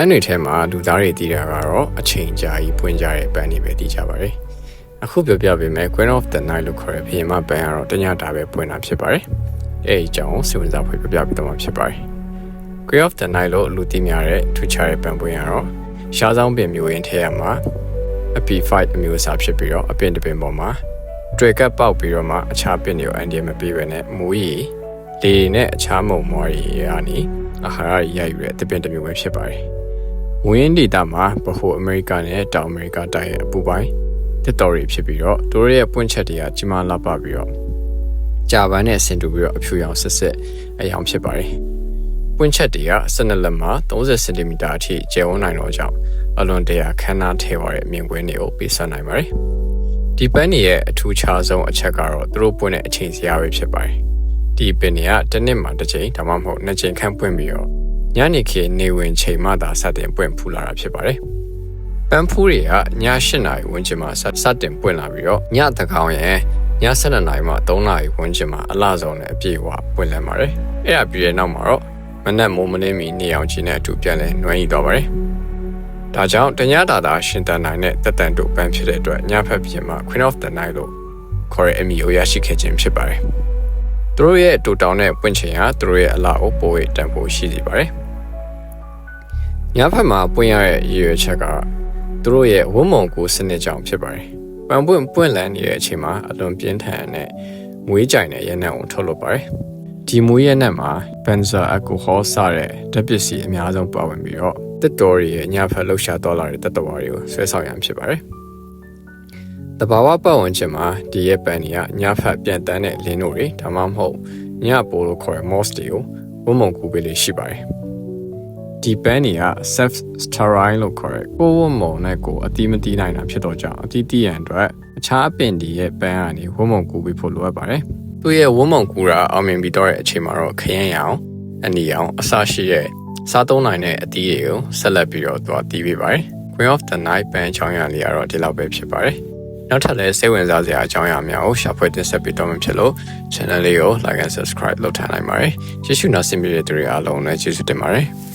န်းတွေထဲမှာလူသားတွေတည်တာကတော့အချိန်ကြာကြီးပွင့်ကြတဲ့ပန်းတွေပဲတည်ကြပါတယ်အခုပြောပြပေးမယ် Queen of the Night လို့ခေါ်တဲ့ဘုရင်မပန်းကတော့တညတာပဲပွင့်တာဖြစ်ပါတယ်အဲ့ဒီအကြောင်းစိတ်ဝင်စားဖွယ်ပြပြပေးတော့မှာဖြစ်ပါတယ် Queen of the Night လို့လူသိများတဲ့ထူးခြားတဲ့ပန်းပွင့်ကတော့ရှားဆောင်ပင်မျိုးရင်းထဲရမှာအပီ5အမျိုးအစားဖြစ်ပြီးတော့အပင်တစ်ပင်ပေါ်မှာတွေ့ကပ်ပေါက်ပြီးတော့မှအခြားပင်တွေကိုအန်ဒီမပေးဘဲနဲ့မူရီလေနဲ့အခြားမုံမော်ရီရာနီအာဟာရရယူတဲ့တပင်တစ်မျိုးပဲဖြစ်ပါတယ် ဝင်းဒေတာမှာဗဟိုအမေရိကနဲ့တောင်အမေရိကတိုင်းရဲ့အပူပိုင်းတစ်တော်ရီဖြစ်ပြီးတော့တို့ရဲ့ပွင့်ချက်တွေကကြီးမားလာပပြီးတော့ကြာပန်းနဲ့ဆင်တူပြီးတော့အဖြူရောင်ဆက်ဆက်အယောင်ဖြစ်ပါတယ်ပွင့်ချက်တွေက12လက်မှ30စင်တီမီတာအထိကျယ်ဝန်းနိုင်တော့ကြောင့်အလွန်တရာခမ်းနားထဲပါတဲ့မြင်ကွင်းတွေကိုပေးဆက်နိုင်ပါတယ်ဒီပန်းတွေရဲ့အထူးခြားဆုံးအချက်ကတော့သူတို့ပွင့်တဲ့အချိန်စရာပဲဖြစ်ပါတယ်ဒီပင်တွေကတစ်နှစ်မှတစ်ချိန်ဒါမှမဟုတ်နှစ်ချိန်ခန့်ပွင့်ပြီးတော့ ညနေခင်းနေဝင်ချိန်မှသာစတင်ပွင့်ဖူးလာတာဖြစ်ပါတယ်ပန်းဖူးတွေကည8နာရီဝန်းကျင်မှာစတင်ပွင့်လာပြီးတော့ညတကောင်ရဲ့ည7နာရီမှ3နာရီဝန်းကျင်မှာအလှဆုံးနဲ့အပြည့်အဝပွင့်လန်းပါတယ်အဲ့ဒါပြီးတဲ့နောက်မှာတော့မနက်မိုးမလင်းမီနေအောင်ချင်းနဲ့အတူပြန်လဲနှွှမ်းယူသွားပါတယ်ဒါကြောင့်တညတာတာရှင်တန်နိုင်တဲ့တက်တန်တို့ပန်းဖြစ်တဲ့အတွက်ညဖက်ပြင်မှာ Queen of the Night လို့ခေါ်တဲ့အမည်ကိုရရှိခဲ့ခြင်းဖြစ်ပါတယ်။သူတို့ရဲ့တူတောင်တဲ့ပွင့်ချင်ဟာသူတို့ရဲ့အလားကိုပိုဝေတန်ဖို့ရှိစေပါတယ်။ ညဖက်မှာပွင့်ရတဲ့ရည်ရွယ်ချက်ကသူတို့ရဲ့ဝုံမုံကိုစနစ်ကြောင့်ဖြစ်ပါတယ်။ပန်ပွင့်ပွင့်လန်းနေတဲ့အချိန်မှာအလွန်ပြင်းထန်တဲ့မွေးကြိုင်တဲ့ရနံ့ကိုထုတ်လုပ်ပါတယ်။ဒီမွေးရနံ့မှာ benzyl alcohol စတဲ့ဓာတ်ပစ္စည်းအများဆုံးပါဝင်ပြီးတော့တက်တော်ရီရဲ့ညဖက်လှုပ်ရှားသွားလာတဲ့တက်တော်တွေကိုဆွဲဆောင်ရန်ဖြစ်ပါတယ်။တဘာဝပတ်ဝန်းကျင်မှာဒီရဲ့ပန်တွေကညဖက်ပြန်တန်းတဲ့လင်းတို့တွေဒါမှမဟုတ်ညပိုလို့ခေါ်တဲ့ moss တွေကိုဝုံမုံကူပေးလေးရှိပါတယ်။ ဒီပန်တွေက self sterile လို့ခေါ်တဲ့ကိုယ်ဝုံမုံနဲ့ကိုယ်အတိမတိနိုင်တာဖြစ်တော့ကြောင့်အတိတိရန်အတွက်အခြားအပင်တွေရဲ့ပန်းကနေဝုံမုံကူပေးဖို့လိုအပ်ပါတယ်။သူ့ရဲ့ဝုံမုံကူတာအောင်မြင်ပြီးတော့တဲ့အချိန်မှာတော့ခရမ်းရအောင်အနီအောင်အစရှိရဲ့စားသုံးနိုင်တဲ့အသီးတွေကိုဆက်လက်ပြီးတော့သွားတီးပေးပါတယ်။ Queen of the Night ပန်းအကြောင်းအရာလေးကတော့ဒီလောက်ပဲဖြစ်ပါတယ်။နောက်ထပ်လည်းစိတ်ဝင်စားစရာအကြောင်းအရာများကိုရှာဖွေတင်ဆက်ပေးတော့မှာဖြစ်လို့ channel လေးကို like and subscribe လုပ်ထားနိုင်ပါတယ်။ကျေးဇူးနာဆင်ပေးတဲ့သူတွေအားလုံးလည်းကျေးဇူးတင်ပါတယ်။